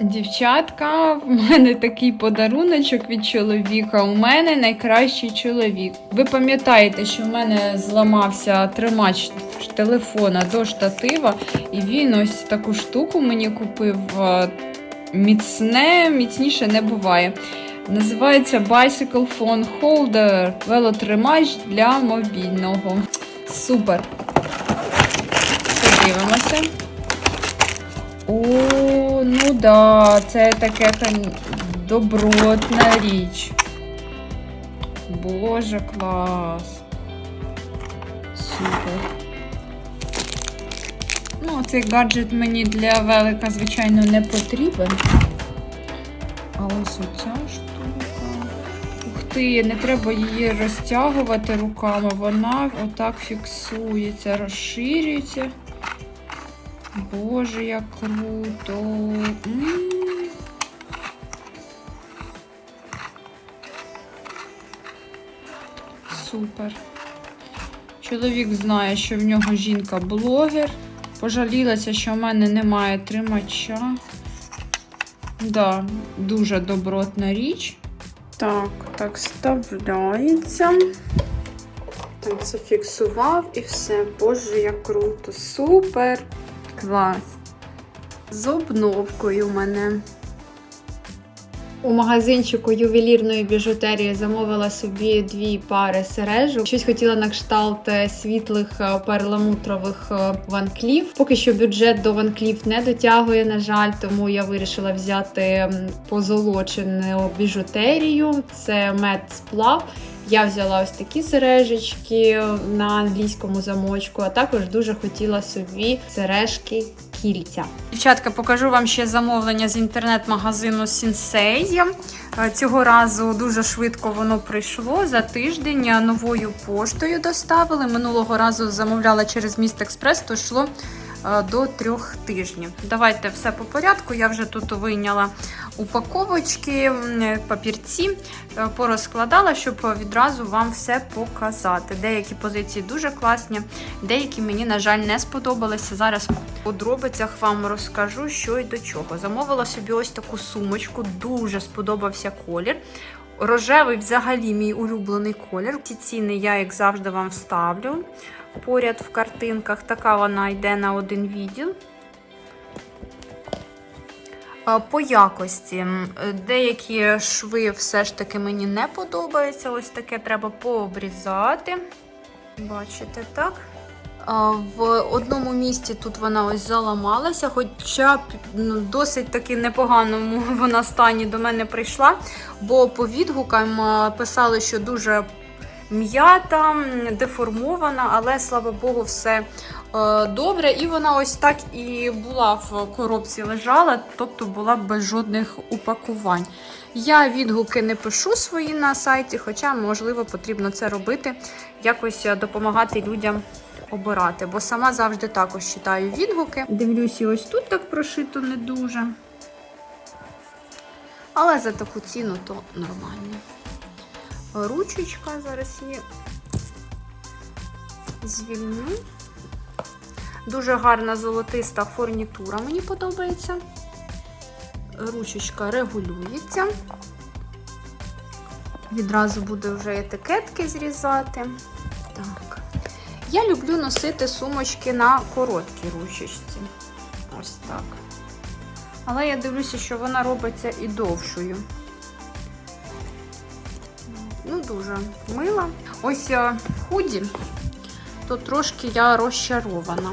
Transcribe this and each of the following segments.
Дівчатка, в мене такий подаруночок від чоловіка. У мене найкращий чоловік. Ви пам'ятаєте, що в мене зламався тримач телефона до штатива, і він ось таку штуку мені купив. Міцне, міцніше не буває. Називається Bicycle Phone Holder велотримач для мобільного. Супер. Подивимося. О, ну да, це таке добротна річ. Боже, клас. Супер. Ну, цей гаджет мені для велика, звичайно, не потрібен. А ось оця штука. Ух ти, не треба її розтягувати руками. Вона отак фіксується, розширюється. Боже, як круто. Супер. Чоловік знає, що в нього жінка блогер. Пожалілася, що в мене немає тримача. Да, дуже добротна річ. Так, так вставляється. Так, зафіксував і все. Боже, як круто. Супер! Клас. З обновкою в мене. У магазинчику ювелірної біжутерії замовила собі дві пари сережок. Щось хотіла на кшталт е, світлих е, перламутрових е, ванклів. Поки що бюджет до ванклів не дотягує, на жаль, тому я вирішила взяти позолочену біжутерію. Це мед сплав. Я взяла ось такі сережечки на англійському замочку, а також дуже хотіла собі сережки кільця. Дівчатка, покажу вам ще замовлення з інтернет-магазину Sensei. Е, Цього разу дуже швидко воно прийшло. За тиждень новою поштою доставили. Минулого разу замовляла через міст Експрес, то йшло до трьох тижнів. Давайте все по порядку. Я вже тут вийняла упаковочки, папірці, е, порозкладала, щоб відразу вам все показати. Деякі позиції дуже класні, деякі мені, на жаль, не сподобалися. Зараз у подробицях вам розкажу, що і до чого. Замовила собі ось таку сумочку, дуже сподобався колір. Рожевий взагалі мій улюблений колір. Ці ціни я, як завжди, вам вставлю поряд в картинках. Така вона йде на один відділ. По якості деякі шви все ж таки мені не подобаються. Ось таке треба пообрізати. Бачите, так? В одному місці тут вона ось заламалася, хоча ну, досить таки непоганому вона стані до мене прийшла, бо по відгукам писали, що дуже м'ята, деформована, але слава Богу, все е, добре. І вона ось так і була в коробці лежала, тобто була без жодних упакувань. Я відгуки не пишу свої на сайті, хоча, можливо, потрібно це робити, якось е, допомагати людям обирати. Бо сама завжди також читаю відгуки. Дивлюся, ось тут так прошито не дуже. Але за таку ціну то нормально. Ручечка зараз її звільню. Дуже гарна золотиста фурнітура, мені подобається. Ручечка регулюється. Відразу буде вже етикетки зрізати. Так. Я люблю носити сумочки на короткій ручечці. Ось так. Але я дивлюся, що вона робиться і довшою. Ну, дуже мила. Ось е, худі, то трошки я розчарована.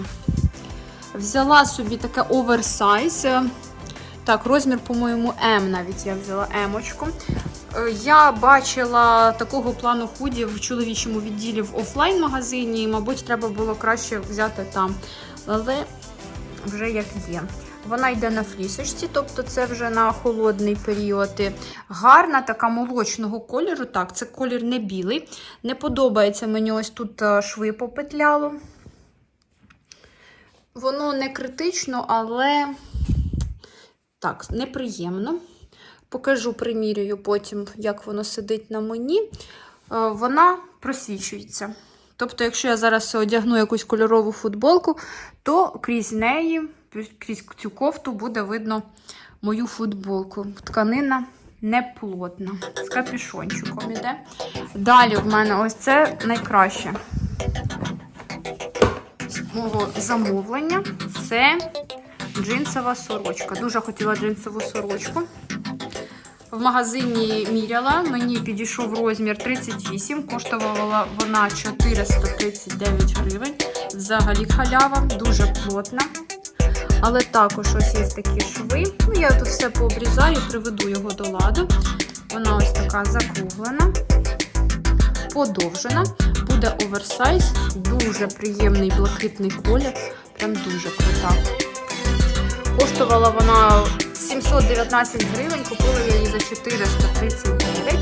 Взяла собі таке оверсайз. е, Так, розмір, по-моєму, М навіть я взяла Емочку. Е, Я бачила такого плану худі в чоловічому відділі в офлайн-магазині, мабуть, треба було краще взяти там. Але вже як є. Вона йде на флісочці, тобто це вже на холодний період. Гарна, така молочного кольору. Так, це колір не білий. Не подобається мені ось тут е, шви попетляло. Воно не критично, але так, неприємно. Покажу, примірюю потім, як воно сидить на мені. Е, Вона просвічується. Тобто, якщо я зараз одягну якусь кольорову футболку, то крізь неї, крізь цю кофту буде видно мою футболку. Тканина не плотна. З капюшончиком іде. Далі в мене ось це найкраще з мого замовлення. Це джинсова сорочка. Дуже хотіла джинсову сорочку. В магазині міряла, мені підійшов розмір 38, коштувала вона 439 гривень. Взагалі халява, дуже плотна. Але також ось є такі шви. Ну, я тут все пообрізаю, приведу його до ладу. Вона ось така закруглена, подовжена. Буде оверсайз, дуже приємний блакитний колір. Прям дуже крута. Коштувала вона 719 гривень, купила я її за 439.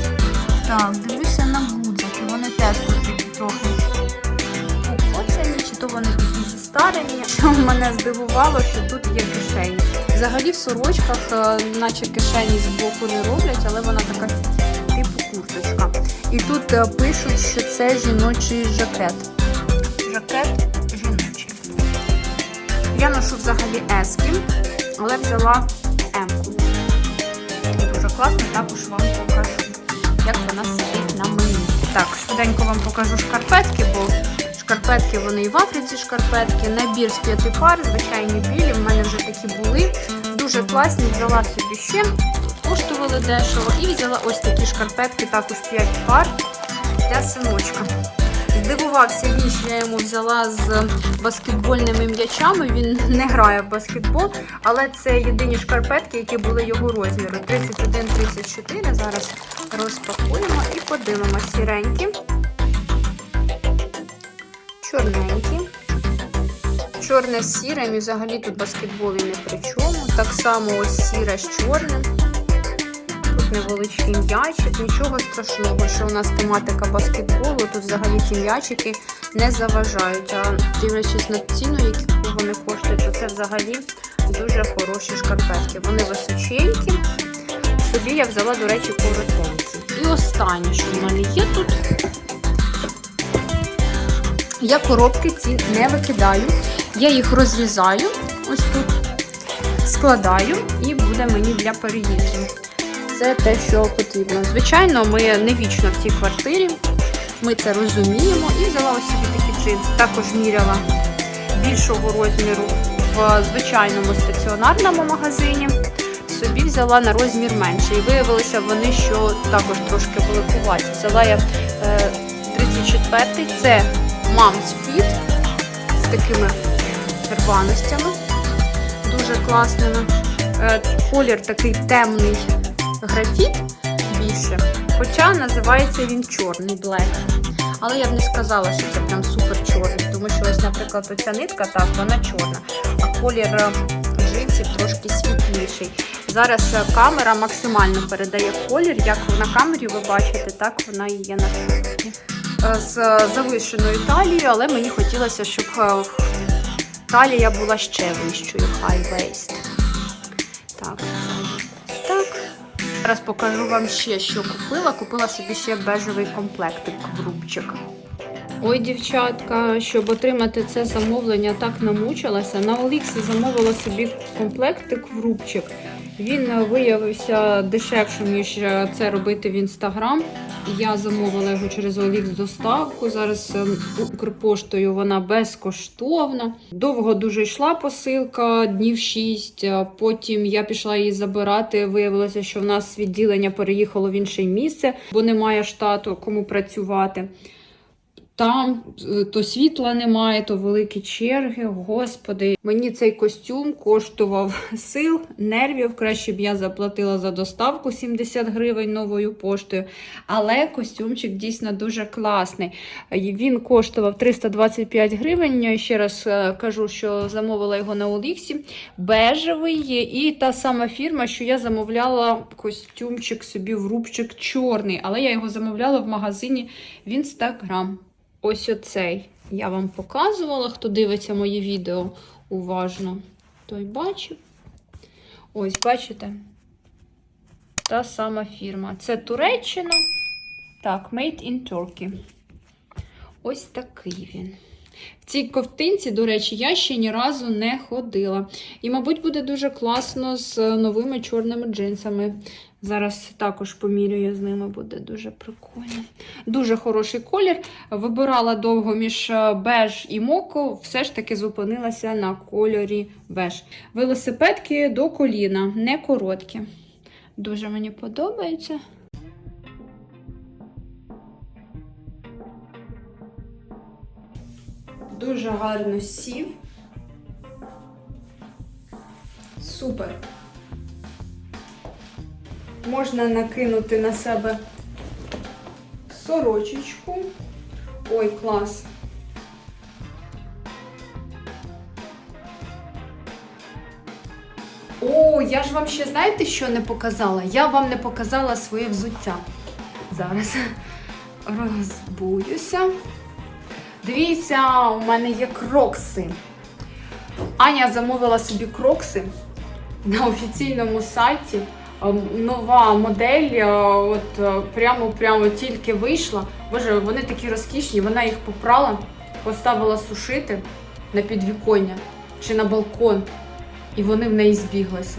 Так, дивлюся на гудзики, вони теж тут трохи покоцані, чи то вони такі. Що мене здивувало, що тут є кишені. Взагалі в сорочках, е, наче кишені з боку не роблять, але вона така типу курточка. І тут е, пишуть, що це жіночий жакет. Жакет жіночий. Я ношу взагалі ески, але взяла М-ку. Дуже класно, також вам покажу, як вона сидить на мені. Так, швиденько вам покажу шкарпетки, бо шкарпетки вони і в Африці шкарпетки. Набір з п'яти пар, звичайні білі. В мене вже такі були. Дуже класні, взяла собі ще, коштували дешево. І взяла ось такі шкарпетки, також 5 пар для синочка. Здивувався він, що я йому взяла з баскетбольними м'ячами. Він не грає в баскетбол, але це єдині шкарпетки, які були його розміру. 31-34. Зараз розпакуємо і подивимося. Сіренькі, чорненькі. Чорне з сірим і взагалі тут баскетбол і не при чому. Так само ось сіре з чорним. Тут невеличкий м'ячик, нічого страшного, що у нас тематика баскетболу, тут взагалі ці м'ячики не заважають. А дивлячись на ціну, які вони коштують, то це взагалі дуже хороші шкарпетки. Вони височенькі. Собі я взяла, до речі, коротенькі. І останнє, що в мене є тут. Я коробки ці не викидаю. Я їх розрізаю, ось тут складаю, і буде мені для переїзду. Це те, що потрібно. Звичайно, ми не вічно в цій квартирі. Ми це розуміємо. І взяла ось собі такі джинси. Також міряла більшого розміру в звичайному стаціонарному магазині. Собі взяла на розмір менше. І виявилося вони, що також трошки великуваті. Взяла я е, 34-й, це Mom's Fit з такими рваностями. Дуже класними. Е, колір такий темний графіт більше. Хоча називається він чорний блек. Але я б не сказала, що це прям супер чорний, тому що ось, наприклад, оця нитка, так, вона чорна, а колір е, джинсів трошки світліший. Зараз е, камера максимально передає колір, як на камері ви бачите, так вона і є на фото. Е, З завишеною талією, але мені хотілося, щоб е, талія була ще вищою, high waist. Так, так. Зараз покажу вам ще, що купила. Купила собі ще бежевий комплектик в рубчик. Ой, дівчатка, щоб отримати це замовлення, так намучилася. На Оліксі замовила собі комплектик в рубчик. Він е, виявився дешевшим, ніж е, це робити в інстаграм. Я замовила його через Олікс доставку. Зараз е, Укрпоштою вона безкоштовна. Довго дуже йшла посилка, днів 6. Потім я пішла її забирати. Виявилося, що в нас відділення переїхало в інше місце, бо немає штату, кому працювати. Там е, то світла немає, то великі черги. Господи, мені цей костюм коштував сил, нервів. Краще б я заплатила за доставку 70 гривень новою поштою. Але костюмчик дійсно дуже класний. Е, Він коштував 325 гривень. Ще раз е, кажу, що замовила його на Оліксі. Бежевий є. І та сама фірма, що я замовляла костюмчик собі в рубчик чорний, але я його замовляла в магазині в інстаграм. Ось оцей я вам показувала, хто дивиться мої відео уважно, той бачив. Ось, бачите? Та сама фірма. Це Туреччина. Так, Made in Turkey. Ось такий він. В цій ковтинці, до речі, я ще ні разу не ходила. І, мабуть, буде дуже класно з новими чорними джинсами. Зараз також помірюю з ними, буде дуже прикольно. Дуже хороший колір. Вибирала довго між е, беж і моко, все ж таки зупинилася на кольорі беж. Велосипедки до коліна, не короткі. Дуже мені подобається. Дуже гарно сів. Супер. Можна накинути на себе сорочечку. Ой, клас. О, я ж вам ще знаєте, що не показала? Я вам не показала своє взуття. Зараз розбуюся. Дивіться, у мене є крокси. Аня замовила собі крокси на офіційному сайті. Е, Нова модель, е, от е, прямо прямо тільки вийшла. Боже, вони такі розкішні. Вона їх попрала, поставила сушити на підвіконня чи на балкон, і вони в неї збіглися.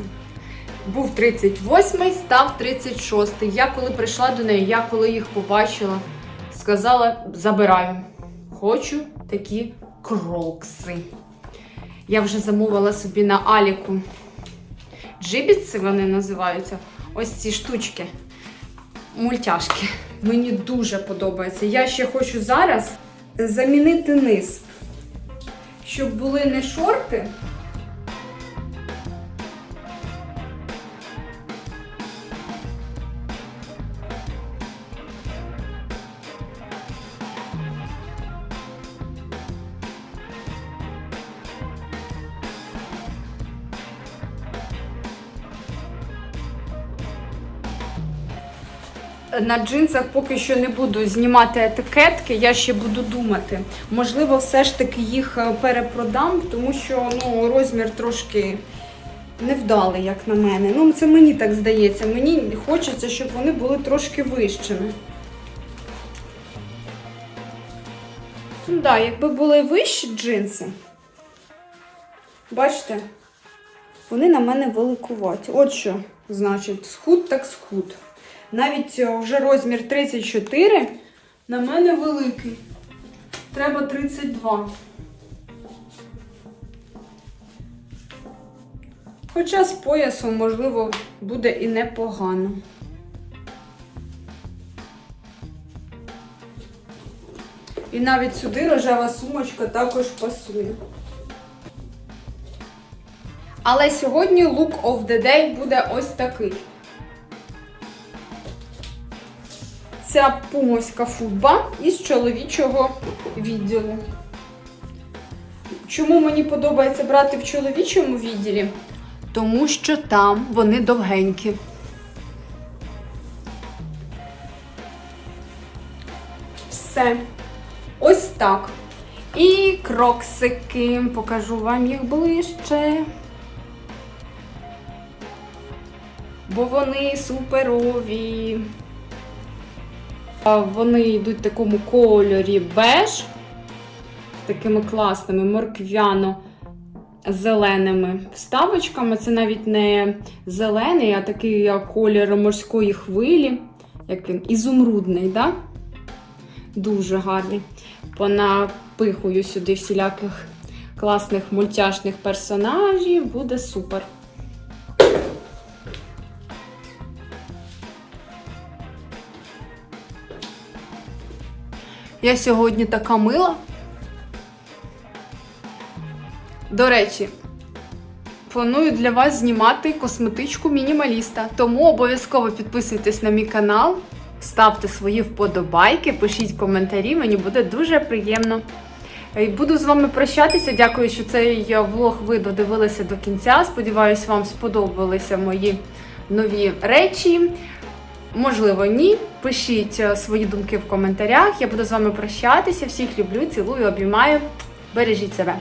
Був 38-й, став 36-й. Я коли прийшла до неї, я коли їх побачила, сказала: забираю. Хочу такі крокси. Я вже замовила собі на Аліку. Джибіці вони називаються. Ось ці штучки. Мультяшки. Мені дуже подобається. Я ще хочу зараз замінити низ, щоб були не шорти. На джинсах поки що не буду знімати етикетки, я ще буду думати. Можливо, все ж таки їх е, перепродам, тому що ну, розмір трошки невдалий, як на мене. Ну, це мені так здається. Мені хочеться, щоб вони були трошки вищими. Ну так, якби були вищі джинси, бачите, вони на мене великуваті. От що значить, схуд так схуд. Навіть вже розмір 34 на мене великий. Треба 32. Хоча з поясом, можливо, буде і непогано. І навіть сюди рожева сумочка також пасує. Але сьогодні look of the day буде ось такий. Ця пумоська футба із чоловічого відділу. Чому мені подобається брати в чоловічому відділі? Тому що там вони довгенькі. Все. Ось так. І кроксики. Покажу вам їх ближче. Бо вони суперові. Вони йдуть в такому кольорі беж, такими класними морквяно-зеленими вставочками. Це навіть не зелений, а такий колір морської хвилі, як він, ізумрудний, да? Дуже гарний. Понапихую сюди всіляких класних мультяшних персонажів, буде супер. Я сьогодні така мила. До речі, планую для вас знімати косметичку мінімаліста. Тому обов'язково підписуйтесь на мій канал, ставте свої вподобайки, пишіть коментарі, мені буде дуже приємно. Буду з вами прощатися. Дякую, що цей влог ви додивилися до кінця. Сподіваюсь, вам сподобалися мої нові речі. Можливо, ні. Пишіть е, свої думки в коментарях. Я буду з вами прощатися. Всіх люблю, цілую, обіймаю. Бережіть себе.